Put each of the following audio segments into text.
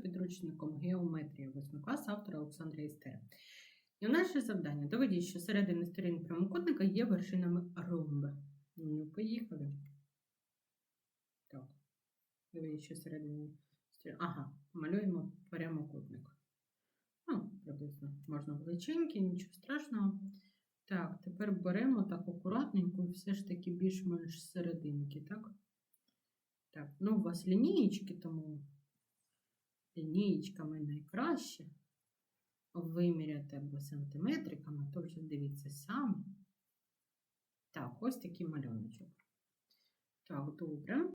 підручником геометрія 8 клас автора Олександра Істера. І наше завдання доведіть, що середини сторін прямокутника є вершинами ромба. Ну, поїхали. Так. Доведіть, що середини сторін. Ага, малюємо прямокутник. Ну, приблизно можна величенький, нічого страшного. Так, тепер беремо так акуратненько і все ж таки більш-менш серединки, так? Так, ну у вас лінієчки, тому лінієчками найкраще. Виміряти або сантиметриками, то вже дивіться самі. Так, ось такий малюночок. Так, добре.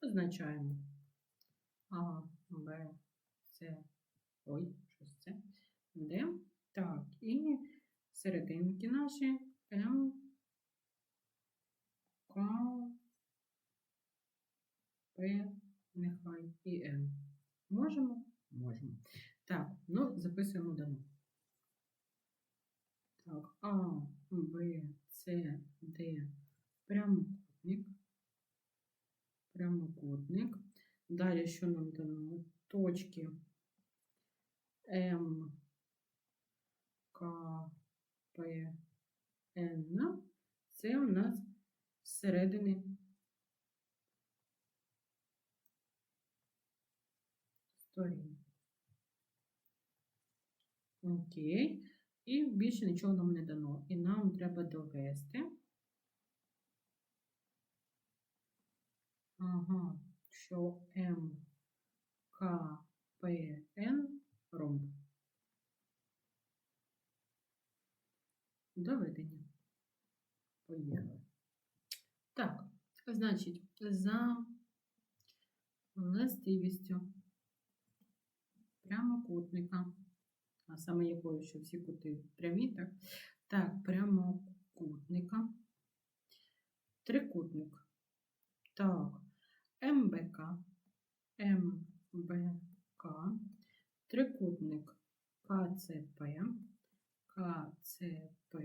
Позначаємо А, Б, С. Ой, щось це? Д. Так, і серединки наші М, К, П, нехай і Н. Можемо? Можемо. Так, ну, записуємо дано. Так, А, Б, С, Д, прямокутник. Прямокутник. Далі, що нам дано? Точки М, К, П, Н. Це у нас зсередини сторін. Окей. І більше нічого нам не дано. І нам треба довести. Ага, що М, К, П, Н ромб. Доведення. Поїхали. Так, значить, за властивістю прямокутника, а саме якою, що всі кути прямі, так? Так, прямокутника. Трикутник. Так, МБК, МБК, трикутник. КЦП, КЦП,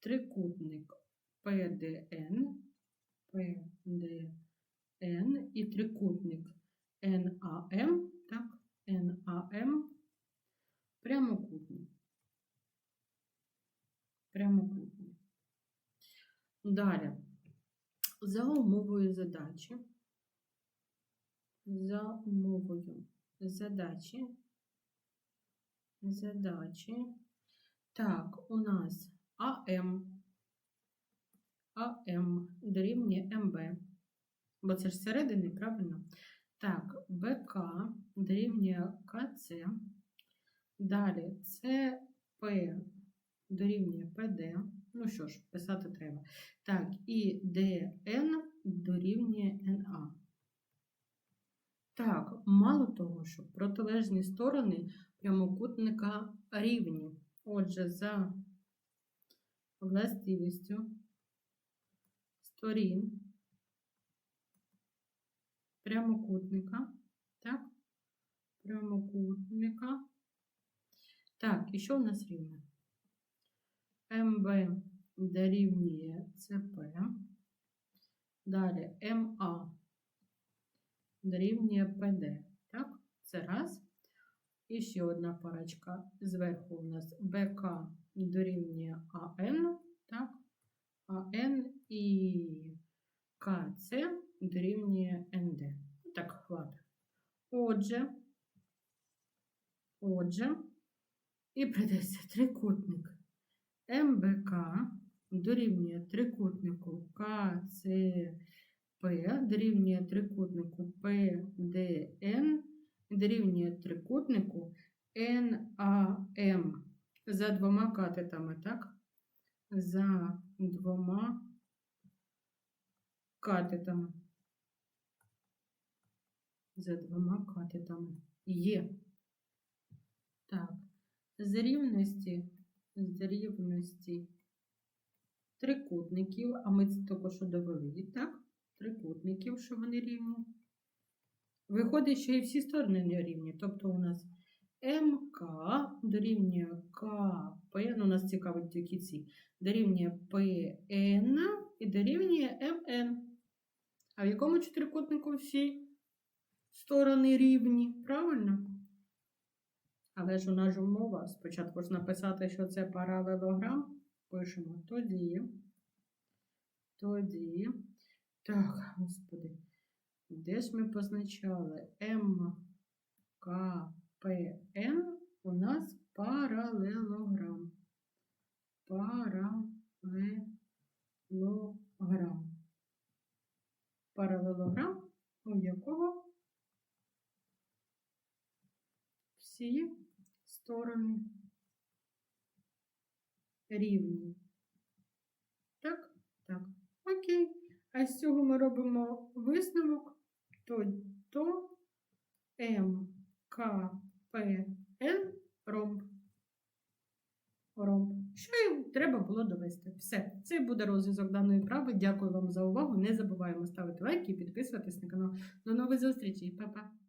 трикутник. ПДН, ПДН і трикутник НАМ, так, НАМ, прямокутний. Прямокутний. Далі, за умовою задачі, за умовою задачі, задачі, так, у нас АМ, АМ дорівнює МБ, бо це ж середини, правильно? Так, БК дорівнює КЦ. Далі ЦП дорівнює ПД. Ну що ж, писати треба. Так, і ДН дорівнює НА. Так, мало того, що протилежні сторони прямокутника рівні. Отже, за властивістю сторін прямокутника, так, прямокутника. Так, і що в нас рівне? МБ дорівнює ЦП. Далі МА дорівнює ПД. Так, це раз. І ще одна парочка. Зверху у нас БК дорівнює АН, так, АН і КЦ дорівнює. Отже, отже, і придеться трикутник МБК дорівнює трикутнику КЦП, дорівнює трикутнику ПДН, дорівнює трикутнику НАМ. За двома катетами, так? За двома катетами. За двома катетами. Є. Так, з рівності, з рівності трикутників, а ми це що довели, так? Трикутників, що вони рівні. Виходить, що і всі сторони не рівні. Тобто у нас МК дорівнює КП, ну, нас цікавить тільки ці, дорівнює ПН і дорівнює МН. А в якому чотирикутнику всі сторони рівні? Правильно? Але ж у нас ж умова. Спочатку ж написати, що це паралелограм. Пишемо тоді. Тоді. Так, господи. Де ж ми позначали? М, К, П, Н у нас паралелограм. Паралелограм. Паралелограм, у якого всі сторони рівні. Так? Так. Окей. А з цього ми робимо висновок, то, то М, К, П, Н ромб. Ромб. Що і треба було довести. Все, це буде розв'язок даної вправи. Дякую вам за увагу. Не забуваємо ставити лайки і підписуватись на канал. До нових зустрічей, Па-па!